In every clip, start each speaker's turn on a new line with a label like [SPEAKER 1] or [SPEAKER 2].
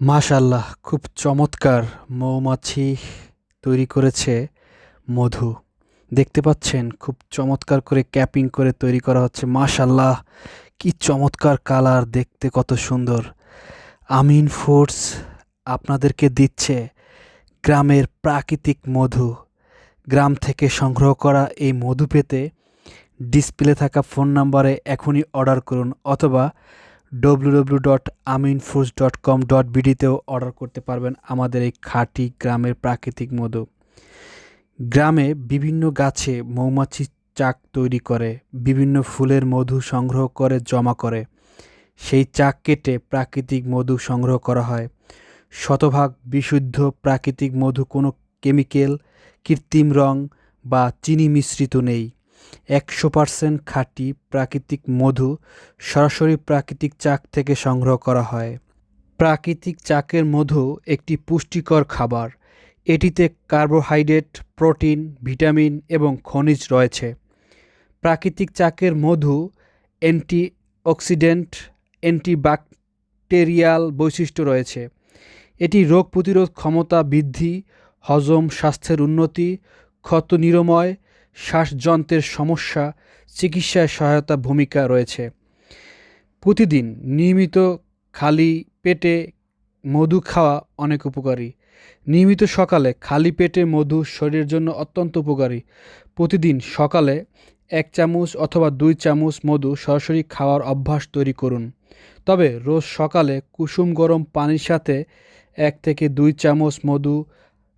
[SPEAKER 1] মাশাল্লাহ খুব চমৎকার মৌমাছি তৈরি করেছে মধু। দেখতে পাচ্ছেন, খুব চমৎকার করে ক্যাপিং করে তৈরি করা হচ্ছে। মাশাল্লাহ কি চমৎকার কালার, দেখতে কত সুন্দর। আমিন ফুডস আপনাদেরকে দিচ্ছে গ্রামের প্রাকৃতিক মধু। গ্রাম থেকে সংগ্রহ করা এই মধু পেতে ডিসপ্লে থাকা ফোন নাম্বারে এখনই অর্ডার করুন অথবা W dot Amin foods dot com dot বিডিতেও order করতে পারবেন আমাদের এই খাঁটি গ্রামের প্রাকৃতিক মধু। গ্রামে বিভিন্ন গাছে মৌমাছি চাক তৈরি করে, বিভিন্ন ফুলের মধু সংগ্রহ করে, জমা করে। সেই চাক কেটে প্রাকৃতিক মধু সংগ্রহ করা হয়। শতভাগ বিশুদ্ধ প্রাকৃতিক মধু কোনো কেমিক্যাল, কৃত্রিম রং বা চিনি মিশ্রিত নেই। একশো পার্সেন্ট খাঁটি প্রাকৃতিক মধু সরাসরি প্রাকৃতিক চাক থেকে সংগ্রহ করা হয়। প্রাকৃতিক চাকের মধু একটি পুষ্টিকর খাবার। এটিতে কার্বোহাইড্রেট, প্রোটিন, ভিটামিন এবং খনিজ রয়েছে। প্রাকৃতিক চাকের মধু অ্যান্টিঅক্সিডেন্ট, অ্যান্টিব্যাকটেরিয়াল বৈশিষ্ট্য রয়েছে। এটি রোগ প্রতিরোধ ক্ষমতা বৃদ্ধি, হজম স্বাস্থ্যের উন্নতি, ক্ষত নিরাময় শ্বাসযন্ত্রের সমস্যা, চিকিৎসায় সহায়তা ভূমিকা রয়েছে। প্রতিদিন নিয়মিত খালি পেটে মধু খাওয়া অনেক উপকারী। নিয়মিত সকালে খালি পেটে মধু শরীরের জন্য অত্যন্ত উপকারী। প্রতিদিন সকালে এক চামচ অথবা দুই চামচ মধু সরাসরি খাওয়ার অভ্যাস তৈরি করুন। তবে রোজ সকালে কুসুম গরম পানির সাথে এক থেকে দুই চামচ মধু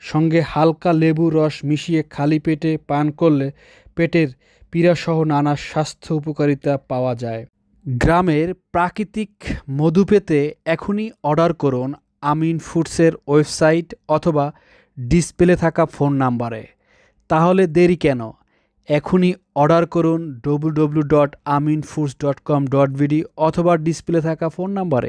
[SPEAKER 1] সঙ্গে হালকা লেবু রস মিশিয়ে খালি পেটে পান করলে পেটের পীড়াসহ নানা স্বাস্থ্য উপকারিতা পাওয়া যায়। গ্রামের প্রাকৃতিক মধু পেতে এখনই অর্ডার করুন আমিন ফুডসের ওয়েবসাইট অথবা ডিসপ্লে থাকা ফোন নাম্বারে। তাহলে দেরি কেন? এখনই অর্ডার করুন W W dot Amin foods dot com dot BD অথবা ডিসপ্লে থাকা ফোন নাম্বারে।